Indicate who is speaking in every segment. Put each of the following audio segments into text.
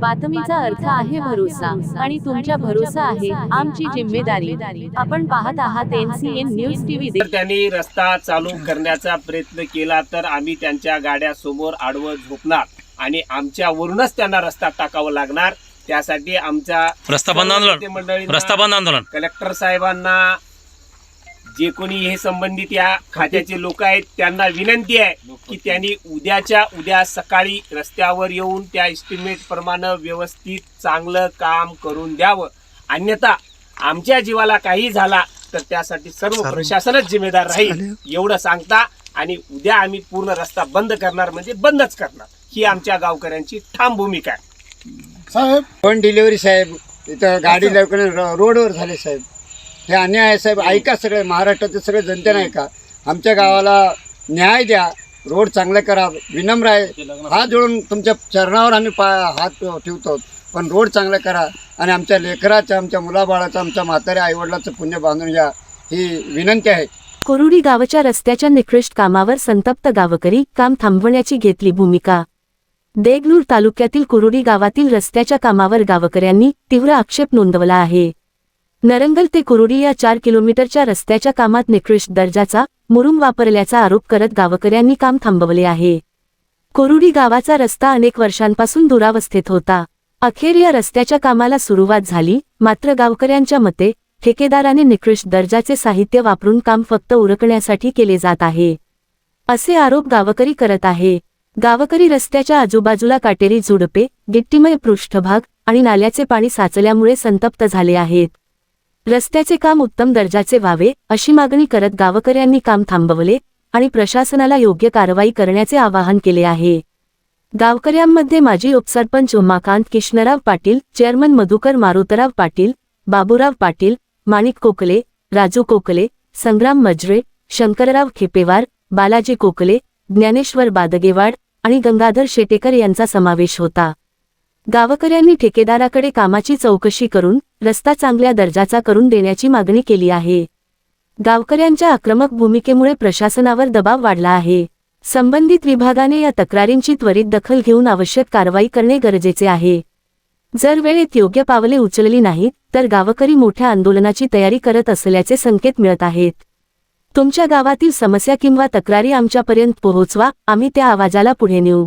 Speaker 1: बातमीचा अर्थ आहे भरोसा आणि तुमच्या भरोसा आहे आमची जिम्मेदारी. आपण पाहत आहात एनसीएन न्यूज टीव्ही
Speaker 2: जर त्यांनी रस्ता चालू करण्याचा प्रयत्न केला तर आम्ही त्यांच्या गाड्या समोर आडवं झोपणार आणि आमच्यावरूनच त्यांना रस्ता टाकावा लागणार. त्यासाठी आमच्या
Speaker 3: रस्ता बंद आंदोलन.
Speaker 2: मंडळी
Speaker 3: रस्ता बंद आंदोलन.
Speaker 2: कलेक्टर साहेबांना जे कोणी हे संबंधित या खात्याचे लोक आहेत त्यांना विनंती आहे की त्यांनी उद्याच्या उद्या सकाळी रस्त्यावर येऊन त्या एस्टिमेट प्रमाणे व्यवस्थित चांगलं काम करून द्यावं. अन्यथा आमच्या जीवाला काही झाला तर त्यासाठी सर्व प्रशासनच जिम्मेदार राहील एवढं सांगता आणि उद्या आम्ही पूर्ण रस्ता बंद करणार म्हणजे बंदच करणार. ही आमच्या गावकऱ्यांची ठाम भूमिका आहे.
Speaker 4: साहेब. पण डिलिव्हरी साहेब इथं गाडी लवकर रोडवर झाले साहेब. हे अन्याय आहे साहेब ऐका सगळे महाराष्ट्राचे सगळे जनतेने ऐका. आमच्या गावाला न्याय द्या रोड चांगला करा विनम्र आहे. हात जोडून तुमच्या चरणावर आम्ही पा हात ठेवतो. पण रोड चांगला करा आणि आमच्या लेकराचं आमच्या मुलाबाळाचं आमच्या म्हाताऱ्या आईवडिलाचं पुण्य बांधून घ्या. ही विनंती आहे.
Speaker 1: कोरुडी गावाच्या रस्त्याच्या निकृष्ट कामावर संतप्त गावकरी काम थांबवण्याची घेतली भूमिका. देगलूर तालुक्यातील कुरुडी गावातील रस्त्याच्या कामावर गावकऱ्यांनी तीव्र आक्षेप नोंदवला आहे. नरंगल ते कुरुडी या चार किलोमीटरच्या रस्त्याच्या कामात निकृष्ट दर्जाचा मुरुम वापरल्याचा आरोप करत गावकऱ्यांनी काम थांबवले आहे. कोरुडी गावाचा रस्ता अनेक वर्षांपासून दुरावस्थेत होता. अखेर या रस्त्याच्या कामाला सुरुवात झाली मात्र गावकऱ्यांच्या मते ठेकेदाराने निकृष्ट दर्जाचे साहित्य वापरून काम फक्त उरकण्यासाठी केले जात आहे. असे आरोप गावकरी करत आहे. गावकरी रस्त्याच्या आजूबाजूला काटेरी झुडपे गिट्टीमय पृष्ठभाग आणि नाल्याचे पाणी साचल्यामुळे संतप्त झाले आहेत. रस्त्याचे काम उत्तम दर्जाचे व्हावे अशी मागणी करत गावकऱ्यांनी काम थांबवले आणि प्रशासनाला योग्य कारवाई करण्याचे आवाहन केले आहे. गावकऱ्यांमध्ये माजी उपसरपंच उमाकांत किष्णराव पाटील चेअरमन मधुकर मारुतराव पाटील बाबूराव पाटील माणिक कोकले राजू कोकले संग्राम मजरे शंकरराव खेपेवार बालाजी कोकले ज्ञानेश्वर बादगेवाड आणि गंगाधर शेटेकर यांचा समावेश होता. गावकऱ्यांनी ठेकेदाराकडे कामाची चौकशी करून रस्ता चांगल्या दर्जाचा करून देण्याची मागणी केली आहे. गावकऱ्यांच्या आक्रमक भूमिकेमुळे प्रशासनावर दबाव वाढला आहे. संबंधित विभागाने या तक्रारींची त्वरित दखल घेऊन आवश्यक कारवाई करणे गरजेचे आहे. जर वेळेत योग्य पावले उचलली नाहीत तर गावकरी मोठ्या आंदोलनाची तयारी करत असल्याचे संकेत मिळत आहेत. तुमच्या गावातील समस्या किंवा तक्रारी आमच्यापर्यंत पोहोचवा आम्ही त्या आवाजाला पुढे नेऊ.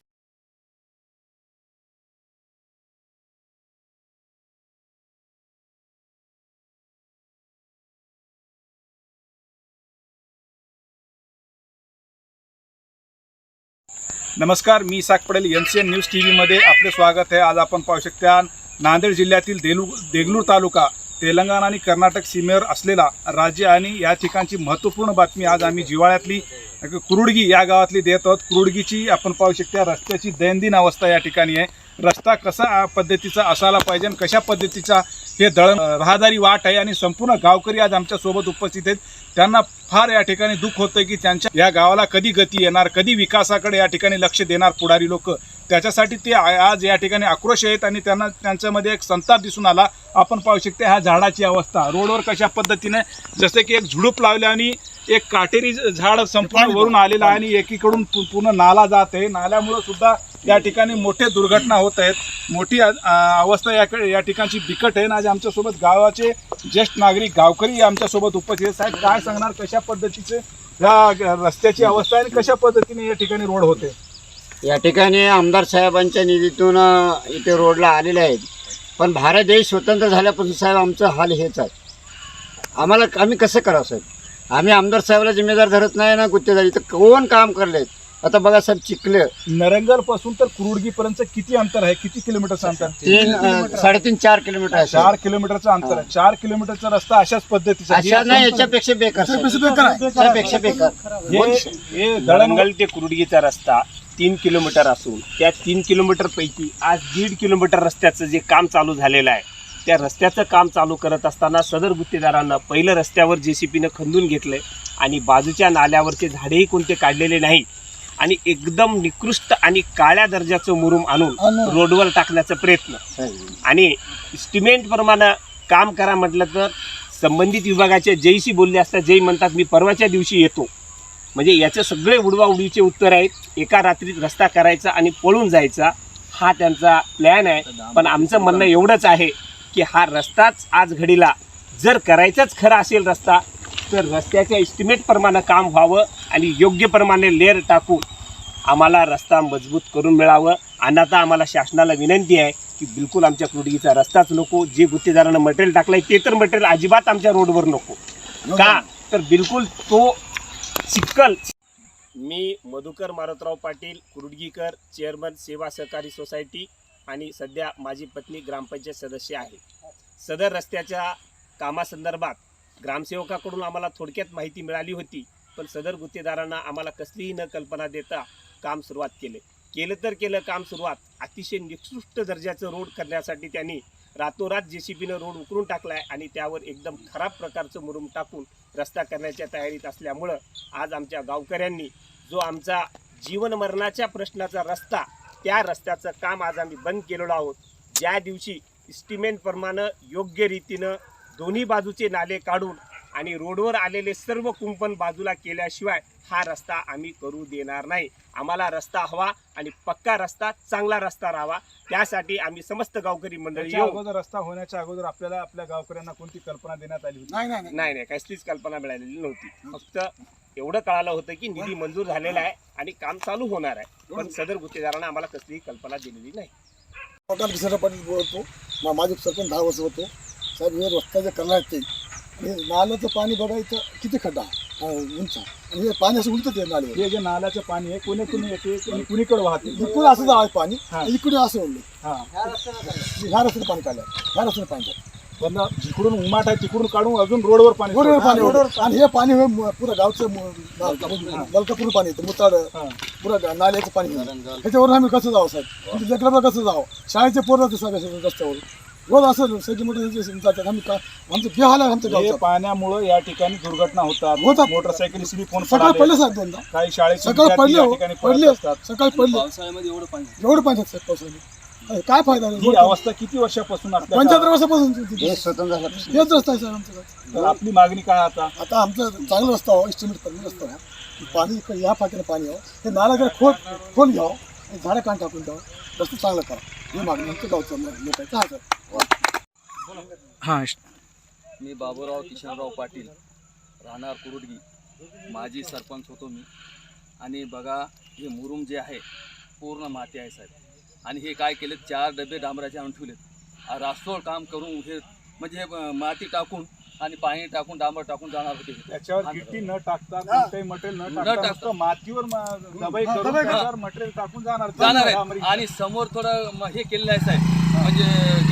Speaker 5: नमस्कार मी Isak Padel N C N news T व्हीमध्ये आपले स्वागत आहे. आज आपण पाहू शकता नांदेड जिल्ह्यातील देलू देगलूर तालुका तेलंगणा आणि कर्नाटक सीमेवर असलेला राज्य आणि या ठिकाणची महत्त्वपूर्ण बातमी आज आम्ही जिवाळ्यातली कुरुडगी या गावातली देत आहोत. कुरुडगीची आपण पाहू शकता रस्त्याची दैनंदिन अवस्था या ठिकाणी आहे. रस्ता कसा पद्धतीचा असायला पाहिजे आणि कशा पद्धतीचा हे दळण रहदारी वाट आहे आणि संपूर्ण गावकरी आज आमच्यासोबत उपस्थित आहेत. त्यांना फार या ठिकाणी दुःख होतं की त्यांच्या या गावाला कधी गती येणार कधी विकासाकडे या ठिकाणी लक्ष देणार पुढारी लोक? त्याच्यासाठी ते आज या ठिकाणी आक्रोश आहेत आणि त्यांना त्यांच्यामध्ये एक संताप दिसून आला. आपण पाहू शकते ह्या झाडाची अवस्था. रोडवर कशा पद्धतीने जसे की एक झुडूप लावले आणि एक काटेरी झाड संपूर्ण वरून आलेलं आहे आणि एकीकडून पूर्ण नाला जात आहे. नाल्यामुळं सुद्धा या ठिकाणी मोठे दुर्घटना होत आहेत. मोठी अवस्था या या ठिकाणची बिकट आहे ना आज आमच्यासोबत गावाचे ज्येष्ठ नागरिक गावकरी आमच्यासोबत उपस्थित साहेब काय सांगणार कशा पद्धतीचे या रस्त्याची अवस्था आहे आणि कशा पद्धतीने या ठिकाणी रोड होते?
Speaker 4: या ठिकाणी आमदार साहेबांच्या निधीतून इथे रोडला आलेले आहेत. पण भारत देश स्वतंत्र झाल्यापासून साहेब आमचं हाल हेच आहे. आम्हाला आम्ही कसं करावं साहेब? आम्ही आमदार साहेबाला जिम्मेदार धरत नाही ना गुत्तेदारी. तर कोण काम करलेत आता बघा साहेब चिखले.
Speaker 5: नरंगलपासून तर कुरुडगी पर्यंत किती अंतर आहे? किती किलोमीटरचं अंतर?
Speaker 4: तीन अ, साडेतीन चार किलोमीटर आहे
Speaker 5: चार. किलोमीटरचं अंतर आहे. चार किलोमीटरचा रस्ता अशाच पद्धतीचा
Speaker 4: अशा नाही याच्यापेक्षा बेकार साहेब. याच्यापेक्षा बेकार
Speaker 5: हे- हे दळण
Speaker 2: ते कुरुडगीचा रस्ता तीन किलोमीटर असून त्या तीन किलोमीटर पैकी आज दीड किलोमीटर रस्त्याचं जे काम चालू झालेलं आहे त्या रस्त्याचं काम चालू करत असताना सदर गुत्तेदारांना पहिलं रस्त्यावर जे सी पीनं खंदून घेतलंय आणि बाजूच्या नाल्यावरचे झाडेही कोणते काढलेले नाही आणि एकदम निकृष्ट आणि काळ्या दर्जाचं मुरुम आणून रोडवर टाकण्याचा प्रयत्न. आणि स्टिमेंट प्रमाणे काम करा म्हटलं तर संबंधित विभागाच्या जयशी बोलले असतात जय म्हणतात मी परवाच्या दिवशी येतो. म्हणजे याचे सगळे उडवाउडवीचे उत्तर आहेत. एका रात्रीत रस्ता करायचा आणि पळून जायचा हा त्यांचा प्लॅन आहे. पण आमचं म्हणणं एवढंच आहे की हा रस्ताच आज घडीला. जर करायचाच खरा असेल रस्ता तर रस्त्याच्या एस्टिमेट प्रमाणे काम व्हावं आणि योग्य प्रमाणे लेअर टाकून आम्हाला रस्ता मजबूत करून मिळावं. आणि आता आम्हाला शासनाला विनंती आहे की बिलकुल आमच्या कुडगीचा रस्ताच नको जे गुत्तेदारानं मटेरियल टाकलंय ते तर मटेरियल अजिबात आमच्या रोडवर नको. का? तर बिलकुल तो चिक्कल मी मधुकर मारुतराव पाटील कुर्डगीकर चेअरमन सेवा सहकारी सोसायटी आणि सध्या माझी पत्नी ग्रामपंचायत सदस्य आहे. सदर रस्त्याच्या कामासंदर्भात ग्रामसेवकाकडून आम्हाला थोडक्यात माहिती मिळाली होती पण सदर गुत्तेदारांना आम्हाला कसलीही न कल्पना देता काम सुरुवात केले. केलं तर केलं काम सुरुवात अतिशय निकृष्ट दर्जाचं रोड करण्यासाठी त्यांनी रातोरात जे सी बीनं रोड उकरून टाकला आहे आणि त्यावर एकदम खराब प्रकारचं मुरुम टाकून रस्ता करण्याच्या तयारीत असल्यामुळं आज आमच्या गावकऱ्यांनी जो आमचा जीवनमरणाच्या प्रश्नाचा रस्ता त्या रस्त्याचं काम आज आम्ही बंद केलेलो आहोत. ज्या दिवशी इस्टिमेंटप्रमाणे योग्य रीतीनं दोन्ही बाजूचे नाले काढून आणि रोडवर आलेले सर्व कुंपण बाजूला केल्याशिवाय हा रस्ता आम्ही करू देणार नाही. आम्हाला रस्ता हवा आणि पक्का रस्ता चांगला रस्ता राहावा. त्यासाठी आम्ही समस्त गावकरी मंडळी
Speaker 5: अगोदर रस्ता होण्याच्या अगोदर आपल्याला आपल्या गावकऱ्यांना कोणती कल्पना देण्यात आली होती?
Speaker 4: नाही नाही
Speaker 2: नाही. नाही कसलीच कल्पना मिळालेली नव्हती. फक्त एवढं कळालं होतं की निधी मंजूर झालेला आहे आणि काम चालू होणार आहे. पण सदर गुत्तेदारांना आम्हाला कसलीही कल्पना दिलेली नाही.
Speaker 3: पाटील बोलतो. माझे सरपंच दहा वर्ष होतो. साहेब हे रस्ता जे करणार ते हे नाल्याचं पाणी बघायचं किती खड्डा हा, उंच. आणि हे पाणी असं उलटत आहे नाल्यावर.
Speaker 5: हे जे नाल्याचं पाणी आहे कोणी येते आणि कुणीकडे वाहते?
Speaker 3: इकडे असं जावं पाणी
Speaker 5: हा.
Speaker 3: इकडे असं
Speaker 5: हा.
Speaker 3: ह्या रस्त्याने पाणी काढलं. ह्या रस्त्याने पाणी काढलं.
Speaker 5: पण जिकडून उमाट आहे तिकडून काढून अजून रोडवर पाणी
Speaker 3: रोडवर. पाणी. आणि हे पाणी हे म- पुरं गावचं मलकापूर पाणी येतं मुताड.
Speaker 5: हा.
Speaker 3: पुरं नाल्याचं पाणी ह्याच्यावरून आम्ही कसं जावं साहेब? म्हणजे लेकराला कसं जावं? शाळेचे पोरं जाते सगळ्या रस्त्यावर रोज असं सगळी मोठे जातात आम्ही का आमचं बेहाल आहे आमचं
Speaker 5: हे
Speaker 3: गावचं.
Speaker 5: पाण्यामुळे या ठिकाणी दुर्घटना होतात.
Speaker 3: होतात.
Speaker 5: मोटरसायकल स्लिप होऊन
Speaker 3: सकाळ
Speaker 5: पडाले.
Speaker 3: साहेब दोनदा.
Speaker 5: काही शाळेचे
Speaker 3: सकाळ
Speaker 5: विद्यार्थी
Speaker 3: पडले
Speaker 5: या
Speaker 3: हो.
Speaker 5: ठिकाणी
Speaker 3: पडले.
Speaker 5: असतात.
Speaker 3: सकाळ पडले.
Speaker 6: पावसाळ्यामध्ये एवढं पाणी
Speaker 3: एवढं पाणी साहेब अरे काय फायदा नाही?
Speaker 5: ही अवस्था किती वर्षापासून आपल्या
Speaker 3: पंच्याहत्तर वर्षापासून
Speaker 4: हे स्वतंत्र झाल्यापासून
Speaker 3: हेच रस्ता आहे साहेब आमचा गावचा.
Speaker 5: तर आपली मागणी काय आता?
Speaker 3: आता आमचं चांगलं रस्ता हो एस्टिमेट कमी रस्ता हो. की पाणी इकडे या फाट्याने पाणी हो हे नाला जरा खोल खोल घ्यावं. आणि झाडं कान टाकून द्यावं. रस्ता चांगला करा ही मागणी आमचं गावचं
Speaker 6: मी बाबूराव किशनराव पाटील राहणार कुरुडगी. माजी सरपंच होतो मी. आणि बघा हे मुरुम जे आहे पूर्ण माती आहे साहेब. आणि हे काय केलेत? चार डबे डांबराचे आणून ठेवलेत. आ, काम करून हे म्हणजे माती टाकून आणि पाणी टाकून डांबर टाकून जाणार होते.
Speaker 5: त्याच्यावर गिट्टी न टाकता कोणतंही मटेरियल न टाकता
Speaker 6: टाकता.
Speaker 5: नुसतं मातीवर म- दबाई करून
Speaker 3: दबाई करा.
Speaker 5: त्याच्यावर मटेरियल टाकून जाणार.
Speaker 6: जाणार
Speaker 5: डांबरी.
Speaker 6: आहे आणि समोर थोडं म- हे केलेलं आहे साहेब. म्हणजे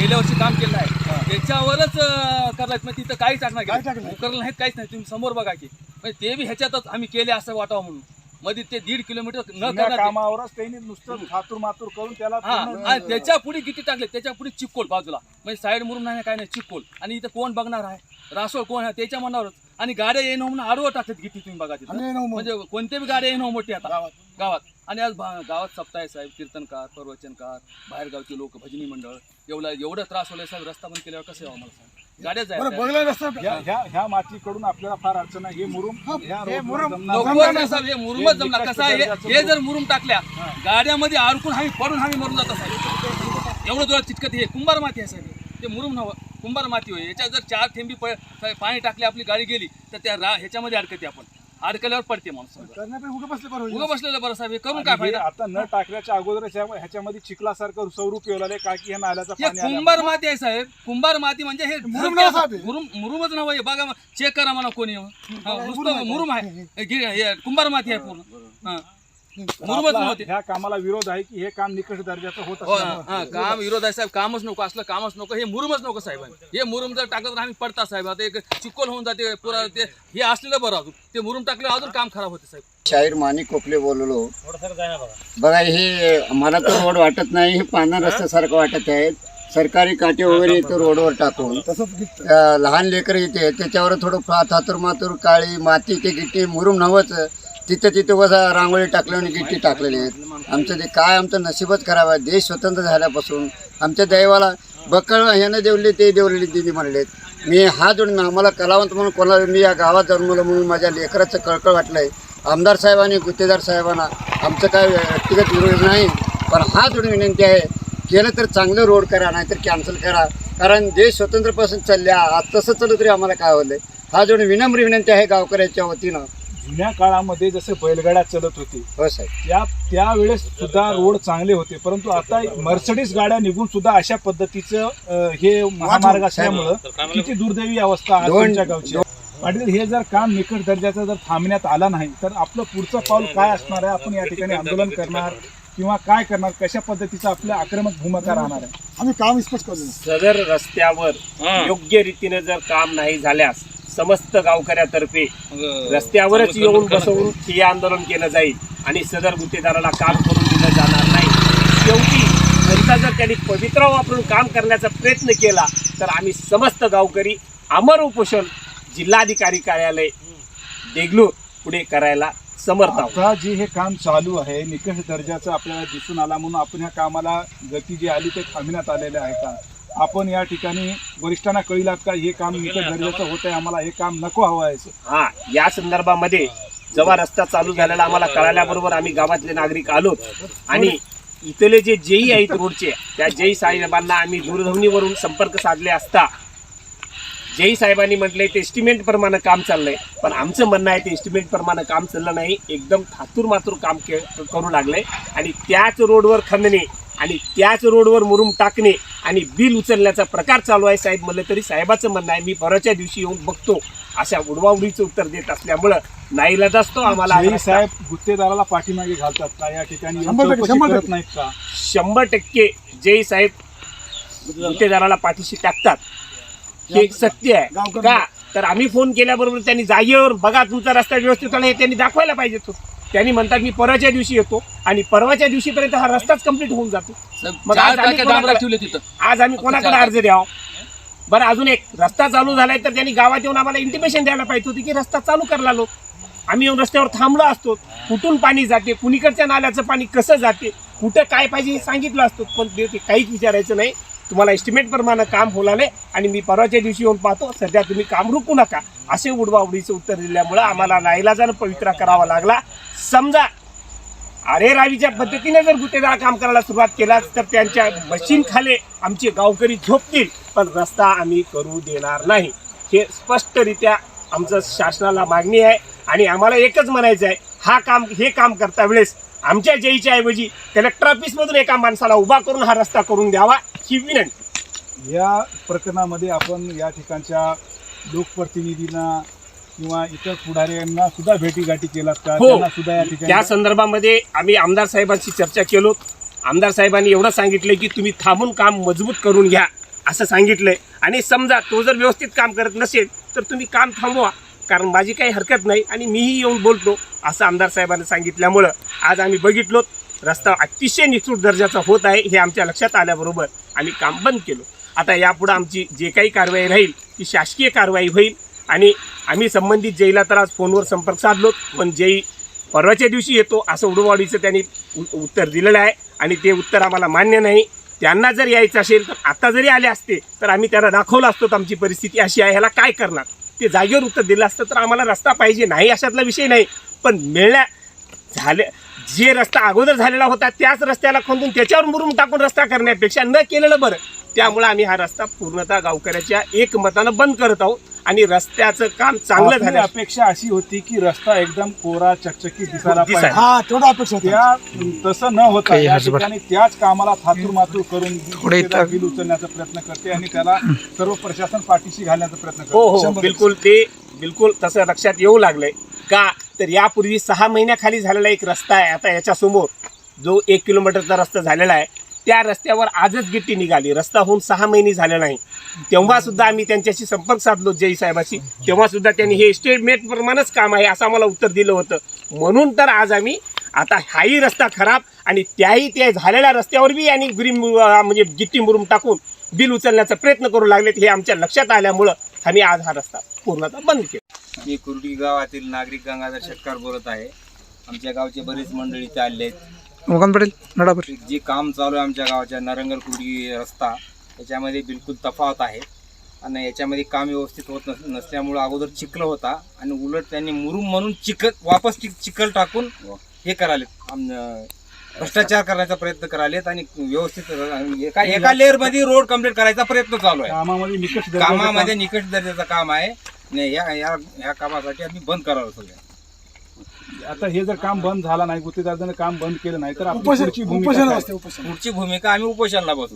Speaker 6: गेल्या वर्षी काम केलं आहे. त्याच्यावरच अं, करायचं म्हणजे तिथं काही टाकणार
Speaker 3: काय टाकलं नाही.
Speaker 6: करलं नाहीत काहीच नाही. तुम्ही समोर बघा की. म्हणजे ते बी ह्याच्यातच आम्ही केले असं वाटावं म्हणून. मध्ये ते दीड किलोमीटर न
Speaker 5: जुन्या
Speaker 6: करणार.
Speaker 5: कामावरच त्यांनी नुसतं थातूर मातूर करून त्याला
Speaker 6: हा
Speaker 5: पूर्ण-
Speaker 6: आणि त्याच्या पुढे किती टाकले? त्याच्या पुढे चिक्कोल बाजूला. म्हणजे साईड मुरून नाही काय नाही चिक्कोल आणि इथं कोण बघणार आहे? रासोळ कोण आहे? त्याच्या मनावरच. आणि गाड्या येणं म्हणून आडवं टाकतात किती तुम्ही बघा तिथं.
Speaker 3: आणि नऊ
Speaker 6: म्हणजे कोणते बी गाड्या येणं मोठी आता.
Speaker 3: गावात.
Speaker 6: गावात. आणि आज भा- गावात सप्ताह आहे साहेब कीर्तनकार प्रवचनकार बाहेरगावचे लोक भजनी मंडळ. एवढा एवढं त्रास होलाय साहेब रस्ता बंद केल्यावर कसं यावं मला सांग? गाड्या
Speaker 3: बरं
Speaker 6: जायचं
Speaker 3: बघला रस्ता
Speaker 5: ह्या ह्या ह्या मातीकडून आपल्याला फार अडचण आहे. हे मुरुम ह्या जमणार
Speaker 6: नको
Speaker 5: नाही.
Speaker 6: हे मुरुमच जमणार. कसं आहे हे- हे जर मुरुम टाकल्या गाड्यामध्ये अडकून आम्ही पडून आम्ही मरून जातो साहेब. एवढं जोरात चिटकत हे कुंभार माती आहे साहेब. ते मुरुम नव्हं कुंभार माती होय. याच्यात जर चार थेंबी प- पाणी टाकले आपली गाडी गेली तर त्या रा ह्याच्यामध्ये अडकते आपण. अडकल्यावर पडते माणूस.
Speaker 3: करण्यापेक्षा उगा बसले बरं होईल.
Speaker 6: उगं बसलेलं बरं साहेब हे करून काय
Speaker 5: आणि हे
Speaker 6: फायदा
Speaker 5: आता न टाकल्याच्या अगोदरच ह्या- ह्याच्यामध्ये चिखलासारखं स्वरूप येवलं काय की ह्या नाल्याचं
Speaker 6: हे
Speaker 5: पाणी आल्यामुळे.
Speaker 6: कुंभार माती आहे साहेब कुंभार माती म्हणजे हे
Speaker 3: मुरुम नाही साहेब हे.
Speaker 6: मुरुम मुरुमच नाव आहे बघा चेक करा म्हणा कोणी हा, नुसतं मुरुम आहे हे गिर- हे कुंभार माती आहे पूर्ण हा. मुरुमच
Speaker 5: आपला
Speaker 6: नव्हते
Speaker 5: ह्या कामाला विरोध आहे की हे काम निकष दर्जाचं होत
Speaker 6: हो, हा, काम विरोध आहे साहेब. कामच नको असलं कामच नको. हे मुरुमच नको साहेब. हे मुरुम जर टाकलं तर आम्ही पडता साहेब. आता एक चिकोल होऊन जाते पुरा ते हे असलेलं बरं अजून. ते मुरुम टाकलं अजून काम खराब होते साहेब.
Speaker 4: शाहीर माणिक कोपले बोललो. बघा. हे मला तर रोड वाटत नाही हे पाना रस्त्यासारखं वाटत आहे सरकारी काटे वगैरे इथं रोडवर टाकून. अ, लहान लेकरं इथे त्याच्यावर थोडं फा थातूर मातूर काळी माती ते गिट्टी मुरुम नव्हत. तिथं तिथं वजा रांगोळी टाकली आणि किती टाकलेली आहेत. आमचं ते काय आमचं नशीबच खराब आहे. देश स्वतंत्र झाल्यापासून आमच्या दैवाला बकळ ह्यानं देवले ते देवलेली दिली म्हणलेत. मी हा जोडून आम्हाला कलावंत म्हणून कोणाला मी या गावात जन्मलं म्हणून माझ्या लेकराचं कळकळ वाटलं आहे आमदार साहेबांनी गुत्तेदार साहेबांना आमचं काय व्यक्तिगत विरोध नाही पण हा जोडून विनंती आहे केलं तर चांगलं रोड करा नाहीतर कॅन्सल करा. कारण देश स्वतंत्रपासून चालल्या आज तसं चालू तरी आम्हाला काय होलं हा जोडून विनम्र विनंती आहे गावकऱ्याच्या वतीनं.
Speaker 5: जुन्या काळामध्ये जसे बैलगाड्या चलत होते
Speaker 4: हो साहेब.
Speaker 5: त्या त्यावेळेस सुद्धा रोड चांगले होते परंतु आता मर्सडीज गाड्या निघून सुद्धा अशा पद्धतीचं अ, हे महामार्ग असल्यामुळं किती दुर्दैवी अवस्था आज
Speaker 4: दोन-
Speaker 5: तुमच्या गावची. आहे. पाटील हे जर काम निकट दर्जाचं जर थांबण्यात आलं नाही तर आपलं पुढचं पाऊल काय असणार आहे? आपण या ठिकाणी आंदोलन करणार किंवा काय करणार? कशा पद्धतीचं आपल्या आक्रमक भूमिका राहणार आहे?
Speaker 3: आम्ही काम स्पष्ट करू.
Speaker 2: सदर रस्त्यावर योग्य रीतीने जर काम नाही झाल्यास समस्त गावकऱ्यातर्फे रस्त्यावरच येऊन बसवून ठिय्या आंदोलन केलं जाईल आणि सदर गुत्तेदाराला काम करून दिलं जाणार नाही. शेवटी जर जर त्यांनी पवित्र वापरून काम करण्याचा प्रयत्न केला तर आम्ही समस्त गावकरी अमर उपोषण जिल्हाधिकारी कार्यालय देगलूर पुढे करायला समर्थ
Speaker 5: आता जे हे काम चालू आहे निकष दर्जाचं आपल्याला दिसून आला म्हणून आपण ह्या कामाला गती जी आली ते थांबण्यात आलेले आहे का? आपण या ठिकाणी वरिष्ठांना कळलात का? हे काम निकट गरजेचं होत आहे. आम्हाला हे काम नको हवं आहे
Speaker 2: हा या संदर्भामध्ये जेव्हा रस्ता चालू झालेला आम्हाला कळाल्याबरोबर आम्ही गावातले नागरिक आलो. आणि इथले जे जेई आहेत रोडचे त्या जेई साहेबांना आम्ही दूरध्वनीवरून संपर्क साधले असता जेई साहेबांनी म्हटले ते एस्टिमेट प्रमाणे काम चाललंय. पण आमचं म्हणणं आहे ते एस्टिमेट प्रमाणे काम चाललं नाही. एकदम थातूर मातूर काम के करू लागलंय आणि त्याच रोडवर खणणे आणि त्याच रोडवर मुरुम टाकणे आणि बिल उचलण्याचा प्रकार चालू आहे. साहेब म्हणलं तरी साहेबाचं म्हणणं आहे मी परवाच्या दिवशी येऊन बघतो. अशा उडवाउडीचं उत्तर देत असल्यामुळं नाईलाज असतो आम्हाला.
Speaker 5: साहेब गुत्तेदाराला पाठीमागे घालतात का? या ठिकाणी करत. नाहीत का?
Speaker 2: शंभर टक्के जय साहेब गुत्तेदाराला पाठीशी टाकतात हे एक सत्य आहे. का? तर आम्ही फोन केल्याबरोबर त्यांनी जागेवर बघा तुमचा रस्ता व्यवस्थित आहे हे त्यांनी दाखवायला पाहिजे तो. त्यांनी म्हणतात मी परवाच्या दिवशी येतो आणि परवाच्या दिवशीपर्यंत हा रस्ताच कंप्लीट होऊन जातो. मग आज आम्ही कोणाकडे-
Speaker 6: ठेवले तिथं.
Speaker 2: आज आम्ही कोणाकडे अर्ज द्यावा? बरं अजून एक रस्ता चालू झालाय तर त्यांनी गावात येऊन आम्हाला इंटिमेशन द्यायला पाहिजे होती की रस्ता चालू करला लोक आम्ही येऊन रस्त्यावर थांबलो असतो. कुठून पाणी जाते? कुणीकडच्या नाल्याचं पाणी कसं जाते? कुठं काय पाहिजे हे सांगितलं असतो. पण ते ते काहीच विचारायचं नाही. तुम्हाला एस्टिमेट प्रमाणे काम होलाले आणि मी परवाच्या दिवशी येऊन पाहतो सध्या तुम्ही काम रुकू नका. असे उडवाउडीचं उत्तर दिल्यामुळं आम्हाला नाईलाजानं पवित्रा करावा लागला. समजा अरे रावीच्या पद्धतीने जर गुत्तेदार काम करायला सुरुवात केला तर त्यांच्या मशीन खाले आमचे गावकरी झोपतील. पण रस्ता आम्ही करू देणार नाही. हे स्पष्टरित्या आमचं शासनाला मागणी आहे आणि आम्हाला एकच म्हणायचं आहे हा काम हे काम करता वेळेस आमच्या जयीच्या ऐवजी कलेक्टर ऑफिसमधून एका माणसाला उभा करून हा रस्ता करून द्यावा. ही विनंती.
Speaker 5: या प्रकरणामध्ये आपण या ठिकाणच्या लोकप्रतिनिधींना किंवा इतर पुढाऱ्यांना सुद्धा भेटीगाठी केलात का?
Speaker 2: हो.
Speaker 5: त्यांना सुद्धा या ठिकाणी
Speaker 2: त्या संदर्भामध्ये आम्ही आमदार साहेबांशी चर्चा केलो. आमदार साहेबांनी एवढं सांगितलंय की तुम्ही थांबून काम मजबूत करून घ्या असं सांगितलंय. आणि समजा तो जर व्यवस्थित काम करत नसेल तर तुम्ही काम थांबवा कारण माझी काही हरकत नाही आणि मीही येऊन बोलतो असं आमदार साहेबांनी सांगितल्यामुळं आज आम्ही बघितलो रस्ता अतिशय निचूट दर्जाचा होत आहे हे आमच्या लक्षात आल्याबरोबर आम्ही काम बंद केलो. आता यापुढं आमची जे काही कारवाई राहील ती शासकीय कारवाई होईल आणि आम्ही संबंधित जेईला तर आज फोनवर संपर्क साधलो पण जेई परवाच्या दिवशी येतो असं उडवाडीचं त्यांनी उ- उत्तर दिलेलं आहे आणि ते उत्तर आम्हाला मान्य नाही. त्यांना जर यायचं असेल तर आता जरी आले असते तर आम्ही त्यांना दाखवलं असतो तर आमची परिस्थिती अशी आहे ह्याला काय करणार? ते जागेवर उत्तर दिलं असतं तर आम्हाला रस्ता पाहिजे नाही अशातला विषय नाही. पण मिळण्या झाले जे रस्ता अगोदर झालेला होता त्याच रस्त्याला खोदून त्याच्यावर मुरुम टाकून रस्ता करण्यापेक्षा न केलेलं बरं. त्यामुळे आम्ही हा रस्ता पूर्णतः गावकऱ्याच्या एकमतानं बंद करत आहोत आणि रस्त्याचं काम चांगलं झालं
Speaker 5: अपेक्षा अशी होती की रस्ता एकदम कोरा चकचकीत दिसायला
Speaker 2: दिसायला.
Speaker 5: पाहिजे.
Speaker 3: हा तेवढा अपेक्षा होती.
Speaker 5: त्या तसं न होता या ठिकाणी त्याच कामाला थातूर मातूर करून बिल उचलण्याचा प्रयत्न करते आणि त्याला सर्व प्रशासन पाठीशी घालण्याचा प्रयत्न
Speaker 2: हो
Speaker 5: करते
Speaker 2: हो. बिलकुल ते बिलकुल तसं लक्षात येऊ लागलंय. का तर यापूर्वी सहा महिन्याखाली झालेला एक रस्ता आहे. आता याच्यासमोर जो एक किलोमीटरचा रस्ता झालेला आहे त्या रस्त्यावर आजच गिट्टी निघाली. रस्ता होऊन सहा महिने झाले नाही. तेव्हा सुद्धा आम्ही त्यांच्याशी संपर्क साधलो जय साहेबाशी. तेव्हा सुद्धा त्यांनी हे एस्टिमेट प्रमाणेच काम आहे असं आम्हाला उत्तर दिलं होतं. म्हणून तर आज आम्ही आता हाही रस्ता खराब आणि त्याही त्या झालेल्या रस्त्यावर बी यांनी ग्रीन म्हणजे गिट्टी मुरुम टाकून बिल उचलण्याचा प्रयत्न करू लागलेत हे आमच्या लक्षात आल्यामुळं आम्ही आज हा रस्ता पूर्णतः बंद केला.
Speaker 7: मी कुर्डी गावातील नागरिक गंगाधर शेटकर बोलत आहे. आमच्या गावचे बरेच मंडळी आले आहेत. जे काम चालू आहे आमच्या गावाच्या नरंगल कुर्डी रस्ता. याच्यामध्ये बिलकुल तफावत आहे. आणि याच्यामध्ये काम व्यवस्थित होत नस नसल्यामुळं अगोदर चिखल होता. आणि उलट त्यांनी मुरुम म्हणून चिखल वापस चिखल टाकून हे अं, भ्रष्टाचार करण्याचा प्रयत्न करालेत आणि व्यवस्थित एका एका लेअरमध्ये रोड कंप्लीट करायचा प्रयत्न चालू आहे.
Speaker 5: कामामध्ये निकष दर्जाचं काम-
Speaker 7: कामामध्ये निकष दर्जाचं काम आहे. आणि या या ह्या कामासाठी आम्ही बंद करावं सगळं.
Speaker 5: आता हे जर काम बंद झाला नाही गुत्तेदाराने काम बंद केलं नाही तर आपली
Speaker 3: उपोषण
Speaker 5: पुढची भूमिका
Speaker 3: उपोषण
Speaker 5: काय?
Speaker 3: असते उपोषण.
Speaker 7: पुढची भूमिका आम्ही उपोषणला बसू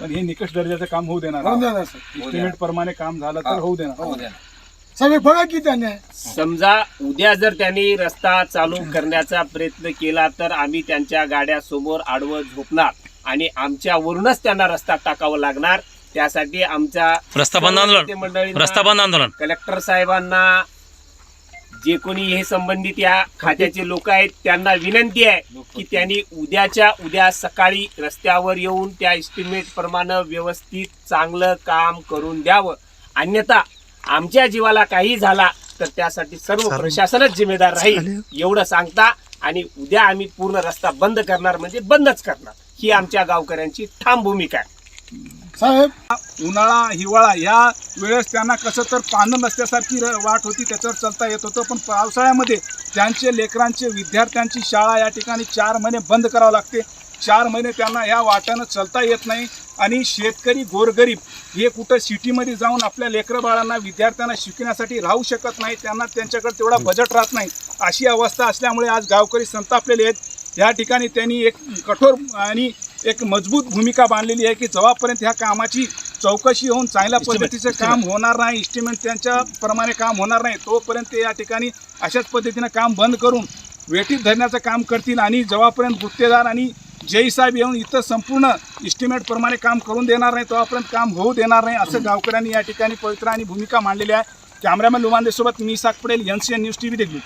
Speaker 5: पण हे निकष दर्जाचं काम होऊ देणार.
Speaker 3: होऊन
Speaker 5: नाही.
Speaker 3: जाणार सर
Speaker 5: एस्टिमेट प्रमाणे काम झालं तर होऊ देणार.
Speaker 7: होऊ द्या.
Speaker 3: हे बघा किती अन्याय
Speaker 2: समजा उद्या जर त्यांनी रस्ता चालू करण्याचा प्रयत्न केला तर आम्ही त्यांच्या गाड्या समोर आडवं झोपणार आणि आमच्यावरूनच त्यांना रस्ता टाकावा लागणार. त्यासाठी आमच्या
Speaker 8: रस्ता बंद आंदोलन. रस्ता बंद आंदोलन.
Speaker 2: कलेक्टर साहेबांना जे कोणी हे संबंधित या खात्याचे लोक आहेत त्यांना विनंती आहे की त्यांनी उद्याच्या उद्या सकाळी रस्त्यावर येऊन त्या एस्टिमेट प्रमाणे व्यवस्थित चांगलं काम करून द्यावं. अन्यथा आमच्या जीवाला काही झाला तर त्यासाठी सर्व प्रशासनच जिम्मेदार राहील एवढं सांगता आणि उद्या आम्ही पूर्ण रस्ता बंद करणार म्हणजे बंदच करणार. ही आमच्या गावकऱ्यांची ठाम भूमिका आहे.
Speaker 3: साहेब
Speaker 5: उन्हाळा हिवाळा या वेळेस त्यांना कसं तर पानं नसल्यासारखी वाट होती त्याच्यावर चालता येत होतं पण पावसाळ्यामध्ये त्यांचे लेकरांचे विद्यार्थ्यांची शाळा या ठिकाणी चार महिने बंद करावं लागते. चार महिने त्यांना या वाटानं चालता येत नाही. आणि शेतकरी गोरगरीब हे कुठं सिटीमध्ये जाऊन आपल्या लेकरं बाळांना विद्यार्थ्यांना शिकण्यासाठी राहू शकत नाही त्यांना त्यांच्याकडे तेवढा बजेट राहत नाही अशी अवस्था असल्यामुळे आज गावकरी संतापलेले आहेत. या ठिकाणी त्यांनी एक कठोर आणि एक मजबूत भूमिका बांधलेली आहे की जेव्हापर्यंत ह्या कामाची चौकशी होऊन चांगल्या पद्धतीचं काम होणार नाही इस्टिमेट त्यांच्या प्रमाणे काम होणार नाही. तोपर्यंत ते या ठिकाणी अशाच पद्धतीनं काम बंद करून वेटीत धरण्याचं काम करतील आणि जेव्हापर्यंत गुत्तेदार आणि जयसाहेब येऊन इथं संपूर्ण इस्टिमेटप्रमाणे काम करून देणार नाही तोपर्यंत काम होऊ देणार नाही असं गावकऱ्यांनी या ठिकाणी पवित्र आणि भूमिका मांडलेली आहे. कॅमेरामॅन लुमांदेसोबत मी साग Padel N C N news T V देखील.